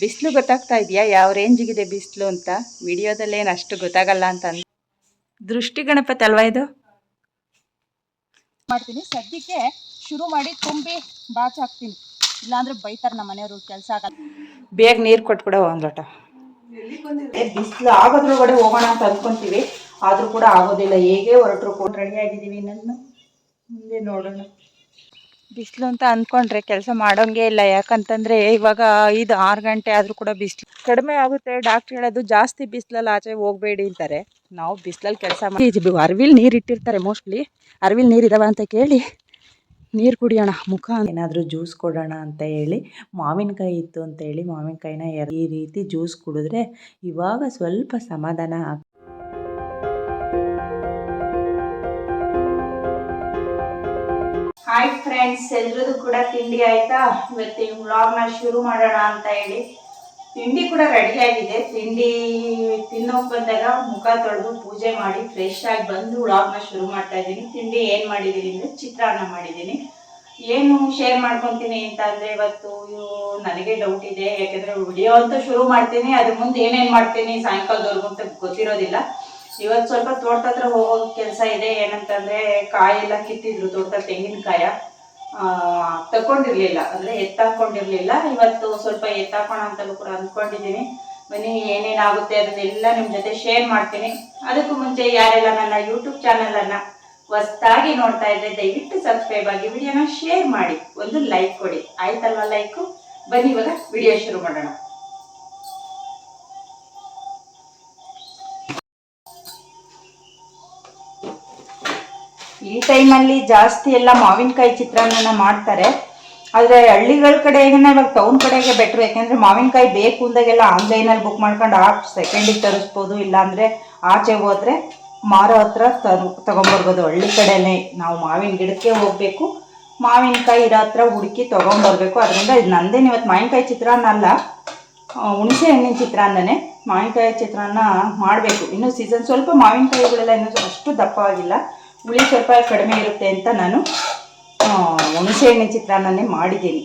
ಬಿಸಿಲು ಗೊತ್ತಾಗ್ತಾ ಇದೆಯಾ? ಯಾವ ರೇಂಜಿಗಿದೆ ಬಿಸಿಲು ಅಂತ? ವಿಡಿಯೋದಲ್ಲೇನು ಅಷ್ಟು ಗೊತ್ತಾಗಲ್ಲ ಅಂತ ದೃಷ್ಟಿ ಗಣಪತಿ ಅಲ್ವಾ ಇದು? ಮಾಡ್ತೀನಿ. ಸದ್ಯಕ್ಕೆ ಶುರು ಮಾಡಿ ತುಂಬಿ ಬಾಚಾಕ್ತೀನಿ ಇಲ್ಲಾಂದ್ರೆ ಬೈತಾರೆ ನಮ್ಮ ಮನೆಯವರು, ಕೆಲಸ ಆಗಲ್ಲ. ಬೇಗ ನೀರು ಕೊಟ್ಬಿಡ ಒಂದು ಲೋಟ. ಬಿಸಿಲು ಆಗೋದ್ರೊಳಗಡೆ ಹೋಗೋಣ ಅಂತ ಅನ್ಕೊಂತೀವಿ. ಆದರೂ ಕೂಡ ಆಗೋದಿಲ್ಲ. ಹೇಗೆ ಹೊರಟ್ರು ರೆಡಿ ಆಗಿದ್ದೀವಿ ನನ್ನ ಮುಂದೆ ನೋಡೋಣ. ಬಿಸಿಲು ಅಂತ ಅಂದ್ಕೊಂಡ್ರೆ ಕೆಲಸ ಮಾಡೋಂಗೆ ಇಲ್ಲ. ಯಾಕಂತಂದರೆ ಇವಾಗ ಐದು, ಆರು ಗಂಟೆ ಆದರೂ ಕೂಡ ಬಿಸಿಲು ಕಡಿಮೆ ಆಗುತ್ತೆ. ಡಾಕ್ಟ್ರ್ ಹೇಳೋದು ಜಾಸ್ತಿ ಬಿಸಿಲಲ್ಲಿ ಆಚೆ ಹೋಗಬೇಡಿ ಅಂತಾರೆ. ನಾವು ಬಿಸಿಲಲ್ಲಿ ಕೆಲಸ ಮಾಡಿ ಅರ್ವಿಲ್ ನೀರು ಇಟ್ಟಿರ್ತಾರೆ ಮೋಸ್ಟ್ಲಿ. ಅರ್ವಿಲ್ ನೀರು ಇದಾವ ಅಂತ ಕೇಳಿ ನೀರು ಕುಡಿಯೋಣ. ಮುಖ ಏನಾದರೂ ಜ್ಯೂಸ್ ಕೊಡೋಣ ಅಂತ ಹೇಳಿ ಮಾವಿನಕಾಯಿ ಇತ್ತು ಅಂತ ಹೇಳಿ ಮಾವಿನಕಾಯಿನ ಈ ರೀತಿ ಜ್ಯೂಸ್ ಕುಡಿದ್ರೆ ಇವಾಗ ಸ್ವಲ್ಪ ಸಮಾಧಾನ ಹಾಯ್ ಫ್ರೆಂಡ್ಸ್ ಎಲ್ರದ್ದು ಕೂಡ ತಿಂಡಿ ಆಯ್ತಾ? ಇವತ್ತಿನ ವ್ಲಾಗ್ನ ಶುರು ಮಾಡೋಣ ಅಂತ ಹೇಳಿ. ತಿಂಡಿ ಕೂಡ ರೆಡಿ ಆಗಿದೆ. ತಿಂಡಿ ತಿನ್ನೋಕೆ ಬಂದಾಗ ಮುಖ ತೊಳೆದು ಪೂಜೆ ಮಾಡಿ ಫ್ರೆಶ್ ಆಗಿ ಬಂದು ವ್ಲಾಗ್ನ ಶುರು ಮಾಡ್ತಾ ಇದ್ದೀನಿ. ತಿಂಡಿ ಏನು ಮಾಡಿದ್ದೀನಿ ಅಂದರೆ ಚಿತ್ರಾನ್ನ ಮಾಡಿದ್ದೀನಿ. ಏನು ಶೇರ್ ಮಾಡ್ಕೊತೀನಿ ಅಂತ ಅಂದರೆ ಇವತ್ತು ಇವು ನನಗೆ ಡೌಟ್ ಇದೆ. ಯಾಕೆಂದರೆ ವಿಡಿಯೋ ಅಂತೂ ಶುರು ಮಾಡ್ತೀನಿ. ಅದ್ರ ಮುಂದೆ ಏನೇನು ಮಾಡ್ತೀನಿ ಸಾಯಂಕಾಲದವರೆಗೂ ಅಂತ ಗೊತ್ತಿರೋದಿಲ್ಲ. ಇವತ್ತು ಸ್ವಲ್ಪ ತೋಟದ ಹತ್ರ ಹೋಗೋ ಕೆಲಸ ಇದೆ, ಏನಂತಂದ್ರೆ ಕಾಯಿ ಎಲ್ಲ ಕಿತ್ತಿದ್ರು, ತೋಟದ ತೆಂಗಿನಕಾಯ. ತಕೊಂಡಿರ್ಲಿಲ್ಲ ಅಂದ್ರೆ ಎತ್ತಾಕೊಂಡಿರ್ಲಿಲ್ಲ. ಇವತ್ತು ಸ್ವಲ್ಪ ಎತ್ತಾಕೋಣ ಅಂತಲೂ ಕೂಡ ಅಂದ್ಕೊಂಡಿದ್ದೀನಿ ಬನ್ನಿ, ಏನೇನಾಗುತ್ತೆ ಅದನ್ನೆಲ್ಲ ನಿಮ್ಮ ಜೊತೆ ಶೇರ್ ಮಾಡ್ತೀನಿ. ಅದಕ್ಕೂ ಮುಂಚೆ ಯಾರೆಲ್ಲ ನನ್ನ ಯೂಟ್ಯೂಬ್ ಚಾನೆಲ್ ಅನ್ನ ಹೊಸ್ದಾಗಿ ನೋಡ್ತಾ ಇದ್ರೆ, ದಯವಿಟ್ಟು ಸಬ್ಸ್ಕ್ರೈಬ್ ಆಗಿ ವಿಡಿಯೋನ ಶೇರ್ ಮಾಡಿ. ಒಂದು ಲೈಕ್ ಕೊಡಿ. ಆಯ್ತಲ್ವಾ ಲೈಕು ಬನ್ನಿ, ಇವಾಗ ವಿಡಿಯೋ ಶುರು ಮಾಡೋಣ. ಈ ಟೈಮಲ್ಲಿ ಜಾಸ್ತಿ ಎಲ್ಲ ಮಾವಿನಕಾಯಿ ಚಿತ್ರಾನ್ನ ಮಾಡ್ತಾರೆ. ಆದರೆ ಹಳ್ಳಿಗಳ ಕಡೆಗೆ ಇವಾಗ ಟೌನ್ ಕಡೆಗೆ ಬೆಟ್ರು ಯಾಕೆಂದರೆ ಮಾವಿನಕಾಯಿ ಬೇಕು ಅಂದಾಗೆಲ್ಲ ಆನ್ಲೈನಲ್ಲಿ ಬುಕ್ ಮಾಡ್ಕೊಂಡು ಆ ಸೆಕೆಂಡಿಗೆ ತರಿಸ್ಬೋದು, ಇಲ್ಲಾಂದರೆ ಆಚೆ ಹೋದರೆ ಮಾರೋ ಹತ್ರ ತರು, ತೊಗೊಂಬರ್ಬೋದು. ಹಳ್ಳಿ ಕಡೆನೇ ನಾವು ಮಾವಿನ ಗಿಡಕ್ಕೆ ಹೋಗಬೇಕು, ಮಾವಿನಕಾಯಿ ಇರೋ ಹತ್ರ ಹುಡುಕಿ ತೊಗೊಂಬರ್ಬೇಕು. ಅದರಿಂದ ಇದು ನಂದೇನು ಇವತ್ತು ಮಾವಿನಕಾಯಿ ಚಿತ್ರಾನ್ನ ಅಲ್ಲ ಹುಣಸೆ ಹಣ್ಣಿನ ಚಿತ್ರಾನ್ನನೇ ಮಾವಿನಕಾಯಿ ಚಿತ್ರಾನ್ನ ಮಾಡಬೇಕು. ಇನ್ನು ಸೀಸನ್ ಸ್ವಲ್ಪ ಮಾವಿನಕಾಯಿಗಳೆಲ್ಲ ಇನ್ನೂ ಅಷ್ಟು ದಪ್ಪವಾಗಿಲ್ಲ. ಹುಳಿ ಸ್ವಲ್ಪ ಕಡಿಮೆ ಇರುತ್ತೆ ಅಂತ ನಾನು ಆ, ಹುಣಸೆ ಹಣ್ಣಿನ ಚಿತ್ರಾನ್ನನೇ ಮಾಡಿದ್ದೀನಿ.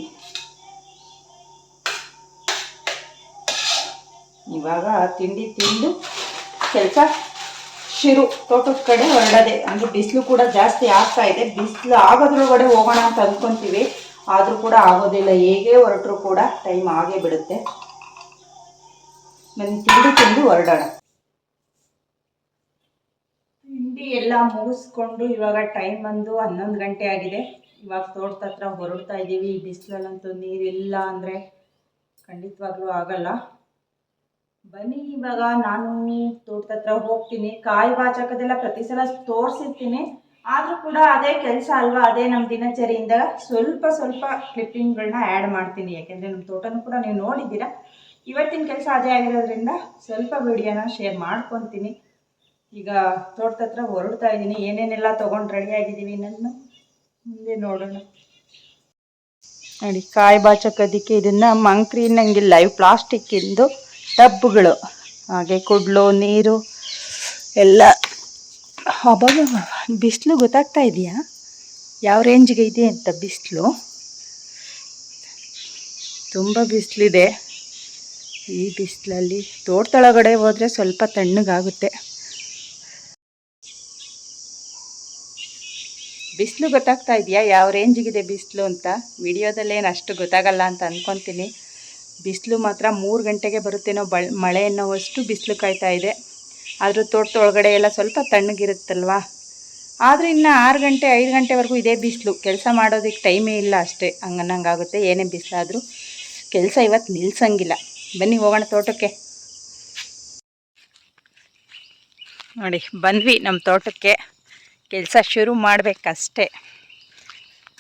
ಇವಾಗ ತಿಂಡಿ ತಿಂದು ಕೆಲಸ ಶಿರು. ತೋಟದ ಕಡೆ ಹೊರಡದೆ ಅಂದರೆ ಬಿಸಿಲು ಕೂಡ ಜಾಸ್ತಿ ಆಗ್ತಾ ಇದೆ. ಬಿಸಿಲು ಆಗೋದ್ರೊಳಗಡೆ ಹೋಗೋಣ ಅಂತ ಅಂದ್ಕೊಂತೀವಿ ಆದರೂ ಕೂಡ ಆಗೋದಿಲ್ಲ. ಹೇಗೆ ಹೊರಟರು ಕೂಡ ಟೈಮ್ ಆಗೇ ಬಿಡುತ್ತೆ. ನನ್ನ ತಿಂಡಿ ತಿಂದು ಹೊರಡೋಣ. ತಿಂಡಿ ಎಲ್ಲ ಮುಗಿಸ್ಕೊಂಡು ಇವಾಗ ಟೈಮ್ ಬಂದು ಹನ್ನೊಂದು ಗಂಟೆ ಆಗಿದೆ. ಇವಾಗ ತೋಟದ ಹತ್ರ ಹೊರಡ್ತಾ ಇದ್ದೀವಿ. ಈ ಬಿಸಿಲಲ್ಲಂತೂ ನೀರಿಲ್ಲ ಅಂದರೆ ಖಂಡಿತವಾಗ್ಲೂ ಆಗಲ್ಲ. ಬನ್ನಿ ಇವಾಗ ನಾನು ತೋಟದ ಹತ್ರ ಹೋಗ್ತೀನಿ. ಕಾಯಿ ಬಾಚಕದೆಲ್ಲ ಪ್ರತಿ ಸಲ ತೋರಿಸಿರ್ತೀನಿ. ಆದರೂ ಕೂಡ ಅದೇ ಕೆಲಸ ಅಲ್ವಾ? ಅದೇ ನಮ್ಮ ದಿನಚರಿಯಿಂದ ಸ್ವಲ್ಪ ಸ್ವಲ್ಪ ಕ್ಲಿಪ್ಪಿಂಗ್ಗಳನ್ನ ಆ್ಯಡ್ ಮಾಡ್ತೀನಿ. ಯಾಕೆಂದರೆ ನಮ್ಮ ತೋಟನೂ ಕೂಡ ನೀವು ನೋಡಿದ್ದೀರಾ. ಇವತ್ತಿನ ಕೆಲಸ ಅದೇ ಆಗಿರೋದ್ರಿಂದ ಸ್ವಲ್ಪ ವಿಡಿಯೋನ ಶೇರ್ ಮಾಡ್ಕೊತೀನಿ. ಈಗ ತೋಟದ ಹತ್ರ ಹೊರಡ್ತಾ ಇದ್ದೀನಿ. ಏನೇನೆಲ್ಲ ತೊಗೊಂಡು ರೆಡಿ ಆಗಿದ್ದೀವಿ ನನ್ನ ಮುಂದೆ ನೋಡೋಣ. ನೋಡಿ, ಕಾಯಿ ಬಾಚಕೋದಕ್ಕೆ ಇದನ್ನು ಮಂಕ್ರಿ ಇನ್ನಂಗಿಲ್ಲ ಇವು ಪ್ಲಾಸ್ಟಿಕ್ಕಿಂದು ಟಬ್ಗಳು. ಹಾಗೆ ಕುಡ್ಲು, ನೀರು, ಎಲ್ಲ. ಹಬ್ಬ ಬಿಸಿಲು ಗೊತ್ತಾಗ್ತಾ ಇದೆಯಾ? ಯಾವ ರೇಂಜ್ಗೆ ಇದೆ ಅಂತ ಬಿಸಿಲು? ತುಂಬ ಬಿಸಿಲಿದೆ. ಈ ಬಿಸಿಲಲ್ಲಿ ತೋಟದೊಳಗಡೆ ಹೋದರೆ ಸ್ವಲ್ಪ ತಣ್ಣಗಾಗುತ್ತೆ. ಬಿಸಿಲು ಗೊತ್ತಾಗ್ತಾ ಇದೆಯಾ? ಯಾವ ರೇಂಜಿಗಿದೆ ಬಿಸಿಲು ಅಂತ? ವಿಡಿಯೋದಲ್ಲೇನು ಅಷ್ಟು ಗೊತ್ತಾಗಲ್ಲ ಅಂತ ಅಂದ್ಕೊತೀನಿ ಬಿಸಿಲು ಮಾತ್ರ ಮೂರು ಗಂಟೆಗೆ ಬರುತ್ತೇನೋ ಬಳ, ಮಳೆ ಅನ್ನೋವಷ್ಟು ಬಿಸಿಲು ಕಾಯ್ತಾ ಇದೆ. ಆದರೂ ತೋಟದ ಒಳಗಡೆ ಎಲ್ಲ ಸ್ವಲ್ಪ ತಣ್ಣಗಿರುತ್ತಲ್ವಾ? ಆದರೂ ಇನ್ನು ಆರು ಗಂಟೆ, ಐದು ಗಂಟೆವರೆಗೂ ಇದೇ ಬಿಸಿಲು. ಕೆಲಸ ಮಾಡೋದಕ್ಕೆ ಟೈಮೇ ಇಲ್ಲ ಅಷ್ಟೇ. ಹಂಗನ್ನಂಗಾಗುತ್ತೆ ಏನೇ ಬಿಸಿಲಾದರೂ ಕೆಲಸ ಇವತ್ತು ನಿಲ್ಸಂಗಿಲ್ಲ. ಬನ್ನಿ ಹೋಗೋಣ ತೋಟಕ್ಕೆ. ನೋಡಿ, ಬಂದ್ವಿ ನಮ್ಮ ತೋಟಕ್ಕೆ. ಕೆಲಸ ಶುರು ಮಾಡಬೇಕಷ್ಟೆ.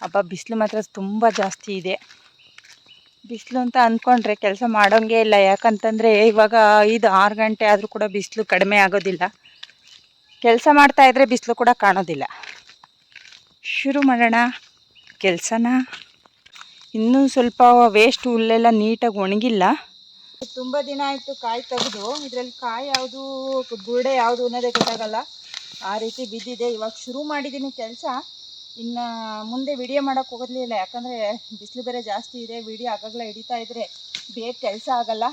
ಹಬ್ಬ ಬಿಸಿಲು ಮಾತ್ರ ತುಂಬ ಜಾಸ್ತಿ ಇದೆ. ಬಿಸಿಲು ಅಂತ ಅಂದ್ಕೊಂಡ್ರೆ ಕೆಲಸ ಮಾಡೋಂಗೆ ಇಲ್ಲ. ಯಾಕಂತಂದರೆ ಇವಾಗ ಐದು, ಆರು ಗಂಟೆ ಆದರೂ ಕೂಡ ಬಿಸಿಲು ಕಡಿಮೆ ಆಗೋದಿಲ್ಲ. ಕೆಲಸ ಮಾಡ್ತಾ ಇದ್ದರೆ ಬಿಸಿಲು ಕೂಡ ಕಾಣೋದಿಲ್ಲ. ಶುರು ಮಾಡೋಣ ಕೆಲಸನ. ಇನ್ನೂ ಸ್ವಲ್ಪ ವೇಸ್ಟ್ ಹುಲ್ಲೆಲ್ಲ ನೀಟಾಗಿ ಒಣಗಿಲ್ಲ. ತುಂಬ ದಿನ ಆಯಿತು ಕಾಯಿ ತೆಗೆದು. ಇದರಲ್ಲಿ ಕಾಯಿ ಯಾವುದು ಬುರುಡೆ ಯಾವುದು ಅನ್ನೋದೇ ಗೊತ್ತಾಗಲ್ಲ. ಆ ರೀತಿ ಬಿದ್ದಿದೆ. ಇವಾಗ ಶುರು ಮಾಡಿದ್ದೀನಿ ಕೆಲಸ. ಇನ್ನು ಮುಂದೆ ವಿಡಿಯೋ ಮಾಡೋಕ್ಕೆ ಹೋಗೋದಿಲ್ಲ. ಯಾಕಂದರೆ ಬಿಸಿಲು ಬೇರೆ ಜಾಸ್ತಿ ಇದೆ. ವಿಡಿಯೋ ಆಗಾಗಲೇ ಹಿಡಿತಾ ಇದ್ದರೆ ಬೇಗ ಕೆಲಸ ಆಗಲ್ಲ.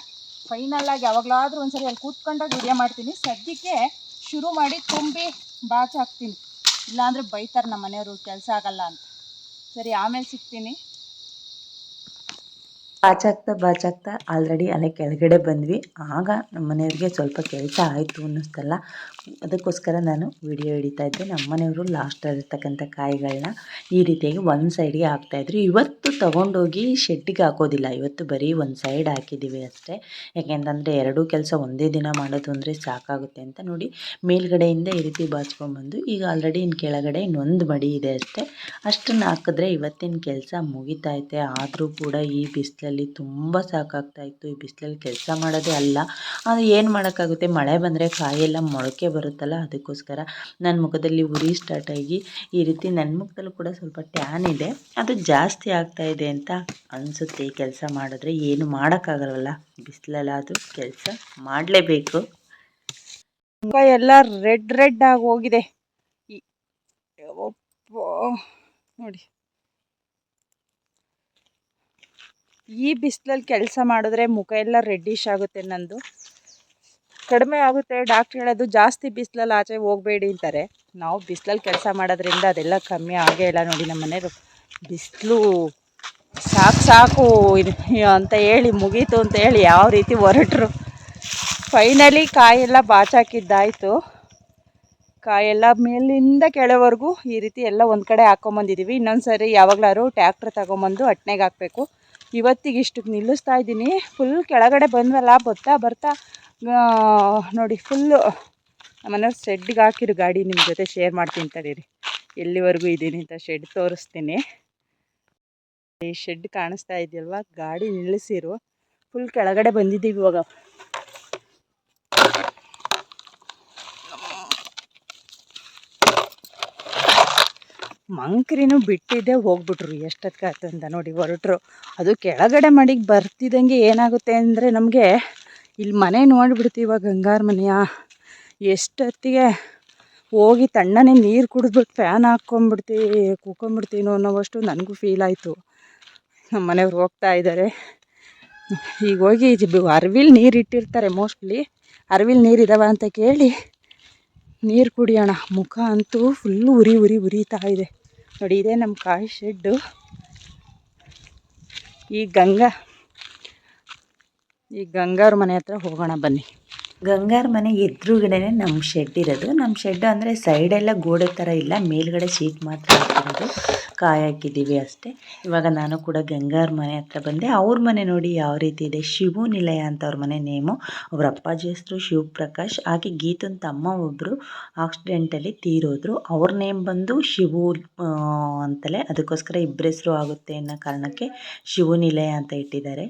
ಫೈನಲ್ಲಾಗಿ ಯಾವಾಗಲಾದ್ರೂ ಒಂದ್ಸರಿ ಅಲ್ಲಿ ಕೂತ್ಕೊಂಡಾಗ ವಿಡಿಯೋ ಮಾಡ್ತೀನಿ. ಸದ್ಯಕ್ಕೆ ಶುರು ಮಾಡಿ ತುಂಬಿ ಬಾಚ್ ಹಾಕ್ತೀನಿ. ಇಲ್ಲಾಂದರೆ ಬೈತಾರೆ ನಮ್ಮ ಮನೆಯವರು ಕೆಲಸ ಆಗಲ್ಲ ಅಂತ. ಸರಿ, ಆಮೇಲೆ ಸಿಗ್ತೀನಿ. ಬಾಚಾಗ್ತಾ ಬಾಚಾಗ್ತಾ ಆಲ್ರೆಡಿ ಅಲ್ಲೇ ಕೆಳಗಡೆ ಬಂದ್ವಿ. ಆಗ ನಮ್ಮ ಮನೆಯವ್ರಿಗೆ ಸ್ವಲ್ಪ ಕೆಲಸ ಆಯಿತು ಅನ್ನಿಸ್ತಲ್ಲ. ಅದಕ್ಕೋಸ್ಕರ ನಾನು ವಿಡಿಯೋ ಹಿಡಿತಾ ಇದ್ದೆ. ನಮ್ಮ ಮನೆಯವರು ಲಾಸ್ಟಲ್ಲಿರ್ತಕ್ಕಂಥ ಕಾಯಿಗಳನ್ನ ಈ ರೀತಿಯಾಗಿ ಒಂದು ಸೈಡ್ಗೆ ಹಾಕ್ತಾಯಿದ್ರು ಇವತ್ತು ತೊಗೊಂಡೋಗಿ ಶೆಡ್ಡಿಗೆ ಹಾಕೋದಿಲ್ಲ. ಇವತ್ತು ಬರೀ ಒಂದು ಸೈಡ್ ಹಾಕಿದ್ದೀವಿ ಅಷ್ಟೇ. ಯಾಕೆಂತಂದರೆ ಎರಡೂ ಕೆಲಸ ಒಂದೇ ದಿನ ಮಾಡೋದು ಅಂದರೆ ಸಾಕಾಗುತ್ತೆ ಅಂತ ನೋಡಿ ಮೇಲ್ಗಡೆಯಿಂದ ಈ ರೀತಿ ಬಾಚ್ಕೊಂಡ್ಬಂದು ಈಗ ಆಲ್ರೆಡಿ ಇನ್ನು ಕೆಳಗಡೆ ಇನ್ನೊಂದು ಮಡಿ ಇದೆ ಅಷ್ಟೇ. ಅಷ್ಟನ್ನು ಹಾಕಿದ್ರೆ ಇವತ್ತಿನ ಕೆಲಸ ಮುಗಿತೈತೆ ಆದರೂ ಕೂಡ ಈ ಬಿಸಿಲಲ್ಲಿ ತುಂಬ ಸಾಕಾಗ್ತಾ ಇತ್ತು ಈ ಬಿಸಿಲಲ್ಲಿ ಕೆಲಸ ಮಾಡೋದೇ ಅಲ್ಲ. ಆದರೆ ಏನು ಮಾಡೋಕ್ಕಾಗುತ್ತೆ? ಮಳೆ ಬಂದರೆ ಕಾಯೆಲ್ಲ ಮೊಳಕೆ ಬರುತ್ತಲ್ಲ, ಅದಕ್ಕೋಸ್ಕರ ನನ್ನ ಮುಖದಲ್ಲಿ ಉರಿ ಸ್ಟಾರ್ಟ್ ಆಗಿ ಈ ರೀತಿ ನನ್ನ ಮುಖದಲ್ಲೂ ಕೂಡ ಸ್ವಲ್ಪ ಟ್ಯಾನ್ ಇದೆ. ಅದು ಜಾಸ್ತಿ ಆಗ್ತಾ ಇದೆ ಅಂತ ಅನಿಸುತ್ತೆ. ಈ ಕೆಲಸ ಮಾಡಿದ್ರೆ ಏನು ಮಾಡೋಕ್ಕಾಗಲ್ಲ ಅದು ಕೆಲಸ ಮಾಡಲೇಬೇಕು. ಮುಖ ಎಲ್ಲ ರೆಡ್ ರೆಡ್ ಆಗಿ ಹೋಗಿದೆ. ನೋಡಿ. ಈ ಬಿಸಿಲಲ್ಲಿ ಕೆಲಸ ಮಾಡಿದ್ರೆ ಮುಖ ಎಲ್ಲ ರೆಡ್ಡಿಶ್ ಆಗುತ್ತೆ ನಂದು. ಕಡಿಮೆ ಆಗುತ್ತೆ. ಡಾಕ್ಟ್ರ್ ಹೇಳೋದು, ಜಾಸ್ತಿ ಬಿಸಿಲಲ್ಲಿ ಆಚೆ ಹೋಗಬೇಡಿ ಅಂತಾರೆ. ನಾವು ಬಿಸಿಲಲ್ಲಿ ಕೆಲಸ ಮಾಡೋದ್ರಿಂದ ಅದೆಲ್ಲ ಕಮ್ಮಿ ಆಗೇ ಇಲ್ಲ ನೋಡಿ ನಮ್ಮ ಮನೆಯವರು. ಬಿಸಿಲು ಸಾಕು ಸಾಕು ಅಂತ ಹೇಳಿ, ಮುಗೀತು ಅಂತ ಹೇಳಿ ಯಾವ ರೀತಿ ಹೊರಟ್ರು. ಫೈನಲಿ ಕಾಯೆಲ್ಲ ಬಾಚಾಕಿದ್ದಾಯಿತು. ಕಾಯೆಲ್ಲ ಮೇಲಿಂದ ಕೆಳವರೆಗೂ ಈ ರೀತಿ ಎಲ್ಲ ಒಂದು ಕಡೆ ಹಾಕ್ಕೊಂಬಂದಿದ್ದೀವಿ ಇನ್ನೊಂದು ಸರಿ ಯಾವಾಗಲಾದ್ರು ಟ್ಯಾಕ್ಟ್ರ್ ತಗೊಂಬಂದು ಅಟ್ನೆಗೆ ಹಾಕಬೇಕು. ಇವತ್ತಿಗೆ ಇಷ್ಟಕ್ಕೆ ನಿಲ್ಲಿಸ್ತಾ ಇದ್ದೀನಿ. ಫುಲ್ ಕೆಳಗಡೆ ಬಂದ್ವಲ್ಲ ಬರ್ತಾ ಬರ್ತಾ ನೋಡಿ ಫುಲ್ಲು ನಮ್ಮನೆಯವ್ರು ಶೆಡ್ಗೆ ಹಾಕಿರೋ ಗಾಡಿ ನಿಮ್ಮ ಜೊತೆ ಶೇರ್ ಮಾಡ್ತೀನಿ ತಡೀರಿ ಎಲ್ಲಿವರೆಗೂ ಇದ್ದೀನಿ ಅಂತ ಶೆಡ್ ತೋರಿಸ್ತೀನಿ. ಈ ಶೆಡ್ ಕಾಣಿಸ್ತಾ ಇದೆಯಲ್ವ? ಗಾಡಿ ನಿಲ್ಲಿಸಿರು. ಫುಲ್ ಕೆಳಗಡೆ ಬಂದಿದ್ದೀವಿ ಇವಾಗ. ಮಂಕ್ರಿನೂ ಬಿಟ್ಟಿದ್ದೆ ಹೋಗ್ಬಿಟ್ರು ಎಷ್ಟೊತ್ತಿಗೆ ಅಂತ ನೋಡಿ ಹೊರಟ್ರು. ಅದು ಕೆಳಗಡೆ ಮಡಿಗೆ ಬರ್ತಿದ್ದಂಗೆ ಏನಾಗುತ್ತೆ ಅಂದರೆ ನಮಗೆ ಇಲ್ಲಿ ಮನೆ ನೋಡಿಬಿಡ್ತೀವ ಗಂಗಾರ ಮನೆಯ ಎಷ್ಟೊತ್ತಿಗೆ ಹೋಗಿ ತಣ್ಣನೆ ನೀರು ಕುಡಿದ್ಬಿಟ್ಟು ಫ್ಯಾನ್ ಹಾಕ್ಕೊಂಬಿಡ್ತೀವಿ ಕೂಕೊಂಬಿಡ್ತೀನೋ ಅನ್ನೋವಷ್ಟು ನನಗೂ ಫೀಲ್ ಆಯಿತು. ನಮ್ಮ ಮನೆಯವ್ರು ಹೋಗ್ತಾ ಇದ್ದಾರೆ ಈಗ ಹೋಗಿ ಅರ್ವಿಲ್ ನೀರು ಇಟ್ಟಿರ್ತಾರೆ ಮೋಸ್ಟ್ಲಿ. ಅರ್ವಿಲ್ ನೀರು ಇದಾವ ಅಂತ ಕೇಳಿ ನೀರು ಕುಡಿಯೋಣ. ಮುಖ ಅಂತೂ ಫುಲ್ಲು ಉರಿ ಉರಿ, ಉರಿತಾ ಇದೆ. ನೋಡಿ, ಇದೆ ನಮ್ಮ ಕಾಯಿ ಶೆಡ್ಡು. ಈ ಗಂಗಾ, ಈ ಗಂಗಾರ ಮನೆ ಹತ್ರ ಹೋಗೋಣ ಬನ್ನಿ. ಗಂಗಾರ ಮನೆ ಎದುರುಗಡೆನೆ ನಮ್ಮ ಶೆಡ್ ಇರೋದು. ನಮ್ಮ ಶೆಡ್ ಅಂದರೆ ಸೈಡೆಲ್ಲ ಗೋಡೆ ಥರ ಇಲ್ಲ, ಮೇಲ್ಗಡೆ ಶೀಟ್ ಮಾತ್ರ ಹಾಕಿರೋದು ಕಾಯಿ ಹಾಕಿದ್ದೀವಿ ಅಷ್ಟೇ. ಇವಾಗ ನಾನು ಕೂಡ ಗಂಗಾರ ಮನೆ ಹತ್ರ ಬಂದೆ. ಅವ್ರ ಮನೆ ನೋಡಿ ಯಾವ ರೀತಿ ಇದೆ. ಶಿವು ನಿಲಯ ಅಂತ ಅವ್ರ ಮನೆ ನೇಮು. ಅವ್ರ ಅಪ್ಪಾಜಿ ಹೆಸರು ಶಿವಪ್ರಕಾಶ್. ಹಾಗೆ ಗೀತನ್ ತಮ್ಮ ಒಬ್ಬರು ಆಕ್ಸಿಡೆಂಟಲ್ಲಿ ತೀರೋದ್ರು. ಅವ್ರ ನೇಮ್ ಬಂದು ಶಿವು ಅಂತಲೇ. ಅದಕ್ಕೋಸ್ಕರ ಇಬ್ಬರ ಹೆಸರು ಆಗುತ್ತೆ ಅನ್ನೋ ಕಾರಣಕ್ಕೆ ಶಿವು ನಿಲಯ ಅಂತ ಇಟ್ಟಿದ್ದಾರೆ.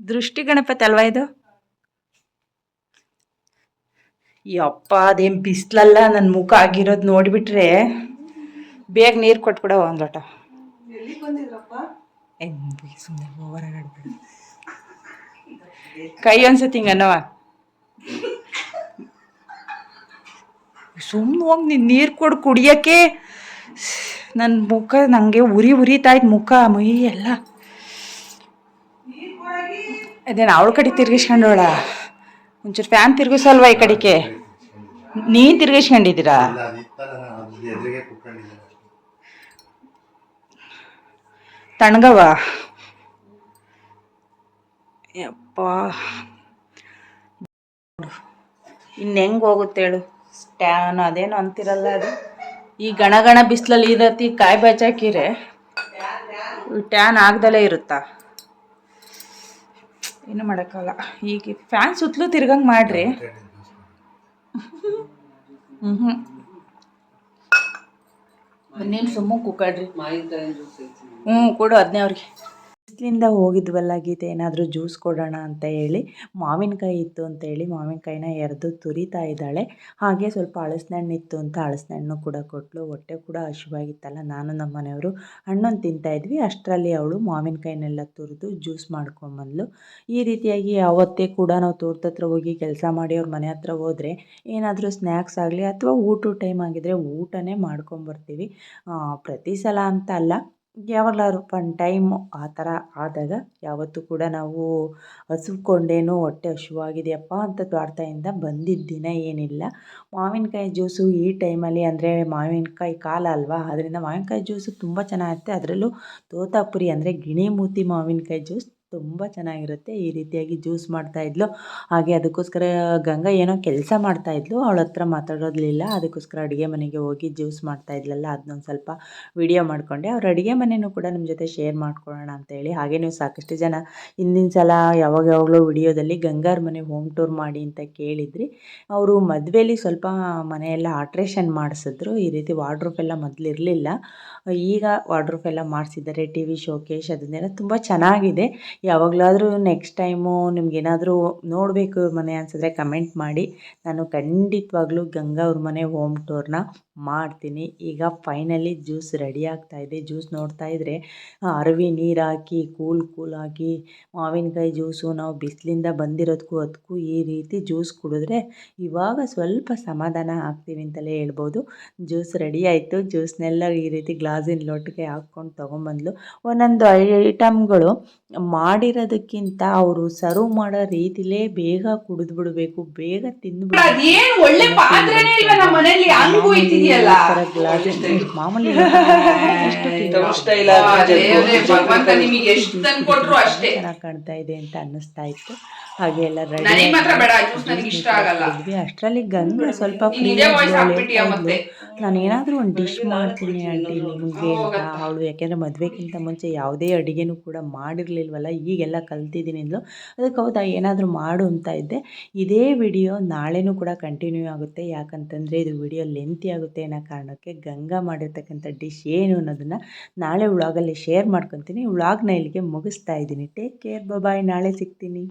ದೃಷ್ಟಿ ಗಣಪತಿ ಅಲ್ವಾ ಇದು? ಯಪ್ಪ ಅದೇನು ಬಿಸಿಲಲ್ಲ ನನ್ನ ಮುಖ ಆಗಿರೋದು ನೋಡಿಬಿಟ್ರೆ ಬೇಗ ನೀರು ಕೊಟ್ಬಿಡ ಒಂದು ಲೋಟ ಸುಮ್ಮನೆ ಹೊರಗಡೆ ಕೈ ಅನ್ಸತ್ತೆ ಹಿಂಗನವ ಸುಮ್ಮನೆ ಹೋಗಿ ನೀನು ನೀರು ಕೊಡು ಕುಡಿಯೋಕ್ಕೆ. ನನ್ನ ಮುಖ ನನಗೆ ಉರಿ ಉರಿತಾಯ್ತು ಮುಖ ಮೈ ಎಲ್ಲ. ಅದೇನು ಅವಳ ಕಡೆ ತಿರ್ಗಿಸ್ಕೊಂಡೋಳ? ಒಂಚೂರು ಫ್ಯಾನ್ ತಿರುಗಿಸಲ್ವಾ ಈ ಕಡೆಗೆ? ನೀನು ತಿರುಗಿಸ್ಕೊಂಡಿದ್ದೀರಾ? ತಣ್ಣಗವ ಯಪ್ಪ. ಇನ್ನು ಹೆಂಗೆ ಹೋಗುತ್ತೆ ಹೇಳು? ಸ್ಟ್ಯಾನ್ ಅದೇನು ಅಂತಿರಲ್ಲ ಅದು. ಈ ಗಣಗಣ ಗಣ ಬಿಸಿಲಲ್ಲಿ ಈ ರೀತಿ ಕಾಯಿ ಬಚಾಕಿರೆ. ಟ್ಯಾನ್ ಆಗ್ದಲೇ ಇರುತ್ತಾ? ಏನು ಮಾಡೋಕ್ಕಲ್ಲ ಈಗ ಫ್ಯಾನ್ ಸುತ್ತಲೂ ತಿರ್ಗಂಗೆ ಮಾಡ್ರಿ. ಹ್ಞೂ ಹ್ಞೂ ನೀನು ಸುಮ್ಮ ಕುಕ್ಕಡ್ರಿ ಹ್ಞೂ ಕೊಡು ಅದನ್ನೇ ಅವ್ರಿಗೆ. ಬಿಸಿಲಿಂದ ಹೋಗಿದ್ವಲ್ಲ ಗೀತೆ, ಏನಾದರೂ ಜ್ಯೂಸ್ ಕೊಡೋಣ ಅಂತ ಹೇಳಿ, ಮಾವಿನಕಾಯಿ ಇತ್ತು ಅಂತ ಹೇಳಿ ಮಾವಿನಕಾಯಿನ ಎರೆದು ತುರಿತಾ ಇದ್ದಾಳೆ. ಹಾಗೆ ಸ್ವಲ್ಪ ಹಳಸಿನಣ್ಣು ಇತ್ತು ಅಂತ ಹಳಸಿನಣ್ಣು ಕೂಡ ಕೊಟ್ಟಳು ಹೊಟ್ಟೆ ಕೂಡ ಹಸಿವಾಗಿತ್ತಲ್ಲ, ನಾನು ನಮ್ಮ ಮನೆಯವರು ಹಣ್ಣನ್ನು ತಿಂತಾ ಇದ್ವಿ. ಅಷ್ಟರಲ್ಲಿ ಅವಳು ಮಾವಿನಕಾಯಿನೆಲ್ಲ ತುರಿದು ಜ್ಯೂಸ್ ಮಾಡ್ಕೊಂಬಂದ್ಲು. ಈ ರೀತಿಯಾಗಿ ಯಾವತ್ತೇ ಕೂಡ ನಾವು ತೋಟದತ್ರ ಹೋಗಿ ಕೆಲಸ ಮಾಡಿ ಅವ್ರ ಮನೆ ಹತ್ರ ಹೋದರೆ ಏನಾದರೂ ಸ್ನ್ಯಾಕ್ಸ್ ಆಗಲಿ ಅಥವಾ ಊಟದ ಟೈಮ್ ಆಗಿದ್ದರೆ ಊಟನೇ ಮಾಡ್ಕೊಂಬರ್ತೀವಿ. ಪ್ರತಿ ಸಲ ಅಂತ ಅಲ್ಲ ಯಾವಾಗಲಾದ್ರು ಒನ್ ಟೈಮ್ ಆ ಥರ ಆದಾಗ ಯಾವತ್ತೂ ಕೂಡ ನಾವು ಹಸುಕೊಂಡೇನೋ ಹೊಟ್ಟೆ ಹಸಿವಾಗಿದೆಯಪ್ಪ ಅಂತ ತ್ವಾಟದಿಂದ ಬಂದಿದ್ದ ದಿನ ಏನಿಲ್ಲ. ಮಾವಿನಕಾಯಿ ಜ್ಯೂಸು ಈ ಟೈಮಲ್ಲಿ ಅಂದರೆ ಮಾವಿನಕಾಯಿ ಕಾಲ ಅಲ್ವಾ? ಅದರಿಂದ ಮಾವಿನಕಾಯಿ ಜ್ಯೂಸು ತುಂಬ ಚೆನ್ನಾಗಿರುತ್ತೆ ಅದರಲ್ಲೂ ತೋತಾಪುರಿ ಅಂದರೆ ಗಿಣಿಮೂತಿ ಮಾವಿನಕಾಯಿ ಜ್ಯೂಸ್ ತುಂಬ ಚೆನ್ನಾಗಿರುತ್ತೆ, ಈ ರೀತಿಯಾಗಿ ಜ್ಯೂಸ್ ಮಾಡ್ತಾಯಿದ್ಲು ಹಾಗೆ ಅದಕ್ಕೋಸ್ಕರ ಗಂಗಾ ಏನೋ ಕೆಲಸ ಮಾಡ್ತಾಯಿದ್ಲು ಅವಳ ಹತ್ರ ಮಾತಾಡೋದಿಲ್ಲ. ಅದಕ್ಕೋಸ್ಕರ ಅಡುಗೆ ಮನೆಗೆ ಹೋಗಿ ಜ್ಯೂಸ್ ಮಾಡ್ತಾಯಿದ್ಲಲ್ಲ ಅದನ್ನೊಂದು ಸ್ವಲ್ಪ ವಿಡಿಯೋ ಮಾಡಿಕೊಂಡೆ. ಅವ್ರ ಅಡುಗೆ ಮನೆಯೂ ಕೂಡ ನಿಮ್ಮ ಜೊತೆ ಶೇರ್ ಮಾಡ್ಕೊಳ್ಳೋಣ ಅಂತೇಳಿ ಹಾಗೆ ನೀವು ಸಾಕಷ್ಟು ಜನ ಹಿಂದಿನ ಸಲ ಯಾವಾಗ ಯಾವಾಗಲೂ ವಿಡಿಯೋದಲ್ಲಿ ಗಂಗಾರ ಮನೆ ಹೋಮ್ ಟೂರ್ ಮಾಡಿ ಅಂತ ಕೇಳಿದ್ರಿ. ಅವರು ಮದುವೆಯಲ್ಲಿ ಸ್ವಲ್ಪ ಮನೆಯೆಲ್ಲ ಆಲ್ಟ್ರೇಷನ್ ಮಾಡಿಸಿದ್ರು. ಈ ರೀತಿ ವಾರ್ಡ್ರೂಫ್ ಎಲ್ಲ ಮೊದಲಿರಲಿಲ್ಲ. ಈಗ ವಾರ್ಡ್ರೂಫ್ ಎಲ್ಲ ಮಾಡಿಸಿದ್ದಾರೆ, ಟಿ ವಿ, ಶೋಕೇಶ್, ಅದನ್ನೆಲ್ಲ ತುಂಬ ಚೆನ್ನಾಗಿದೆ. ಯಾವಾಗಲಾದರೂ ನೆಕ್ಸ್ಟ್ ಟೈಮು ನಿಮ್ಗೇನಾದರೂ ನೋಡಬೇಕು ಮನೆ ಅನಿಸಿದ್ರೆ ಕಮೆಂಟ್ ಮಾಡಿ. ನಾನು ಖಂಡಿತವಾಗ್ಲೂ ಗಂಗಾ ಅವ್ರ ಮನೆ ಹೋಮ್ ಟೂರ್ನ ಮಾಡ್ತೀನಿ ಈಗ ಫೈನಲಿ ಜ್ಯೂಸ್ ರೆಡಿ ಆಗ್ತಾಯಿದೆ ಜ್ಯೂಸ್ ನೋಡ್ತಾ ಇದ್ದರೆ ಅರವಿ ನೀರು ಹಾಕಿ ಕೂಲ್ ಕೂಲ್ ಹಾಕಿ ಮಾವಿನಕಾಯಿ ಜ್ಯೂಸು ನಾವು ಬಿಸಿಲಿಂದ ಬಂದಿರೋದಕ್ಕೂ ಅದಕ್ಕೂ ಈ ರೀತಿ ಜ್ಯೂಸ್ ಕುಡಿದ್ರೆ ಇವಾಗ ಸ್ವಲ್ಪ ಸಮಾಧಾನ ಆಗ್ತೀವಿ ಅಂತಲೇ ಹೇಳ್ಬೋದು ಜ್ಯೂಸ್ ರೆಡಿ ಆಯಿತು ಜ್ಯೂಸ್ನೆಲ್ಲ ಈ ರೀತಿ ಗ್ಲಾಸಿನ ಲೋಟಕ್ಕೆ ಹಾಕ್ಕೊಂಡು ತೊಗೊಂಬಂದ್ಲು ಒಂದೊಂದು ಐಟಮ್ಗಳು ಮಾಡಿರೋದಕ್ಕಿಂತ ಅವರು ಸರ್ವ್ ಮಾಡೋ ರೀತಿಲೇ ಬೇಗ ಕುಡಿದು ಬಿಡಬೇಕು ಬೇಗ ತಿಂದು ಮಾಮೂಲಿ ಭಗವಂತ ನಿಮಗೆ ಎಷ್ಟು ತಂದ್ಕೊಟ್ರು ಅಷ್ಟೇ. ಚೆನ್ನಾಗಿ ಕಾಣ್ತಾ ಇದೆ ಅಂತ ಅನ್ನಿಸ್ತಾ ಇತ್ತು. ಹಾಗೆ ಎಲ್ಲ ರೆಡಿ ನನಗೆ ಮಾತ್ರ ಬೇಡ ಜ್ಯೂಸ್ ನನಗೆ ಇಷ್ಟ ಆಗಲ್ಲ. ಅಷ್ಟರಲ್ಲಿ ಗಂಗಾ ಸ್ವಲ್ಪ ನೀನ್ ಫ್ರೀ ಇದೇ ವಾಯ್ಸ್ ಹಾಕ್ಬಿಟ್ಟಿಯಾ ಮತ್ತೆ? ನಾನು ಏನಾದರೂ ಒಂದು ಡಿಶ್ ಮಾಡ್ತೀನಿ ಆಂಟಿ ನಿಮಗೆ ಅಂತ ಅವಳು ಯಾಕೆಂದರೆ ಮದುವೆಗಿಂತ ಮುಂಚೆ ಯಾವುದೇ ಅಡುಗೆನೂ ಕೂಡ ಮಾಡಿರಲಿಲ್ವಲ್ಲ ಈಗೆಲ್ಲ ಕಲ್ತಿದ್ದೀನಿ ಅಂದ್ಲು ಅದಕ್ಕೆ ಹೌದಾ ಏನಾದರೂ ಮಾಡು ಅಂತ ಇದ್ದೆ. ಇದೇ ವಿಡಿಯೋ ನಾಳೆನೂ ಕೂಡ ಕಂಟಿನ್ಯೂ ಆಗುತ್ತೆ. ಯಾಕಂತಂದರೆ ಇದು ವಿಡಿಯೋ ಲೆಂತಿ ಆಗುತ್ತೆ ಅನ್ನೋ ಕಾರಣಕ್ಕೆ ಗಂಗಾ ಮಾಡಿರ್ತಕ್ಕಂಥ ಡಿಶ್ ಏನು ಅನ್ನೋದನ್ನು ನಾಳೆ ಉಳಾಗಲ್ಲಿ ಶೇರ್ ಮಾಡ್ಕೊತೀನಿ. ವ್ಲಾಗ್ನ ಇಲ್ಲಿಗೆ ಮುಗಿಸ್ತಾ ಇದ್ದೀನಿ. ಟೇಕ್ ಕೇರ್ ಬಾಯ್ ನಾಳೆ ಸಿಗ್ತೀನಿ.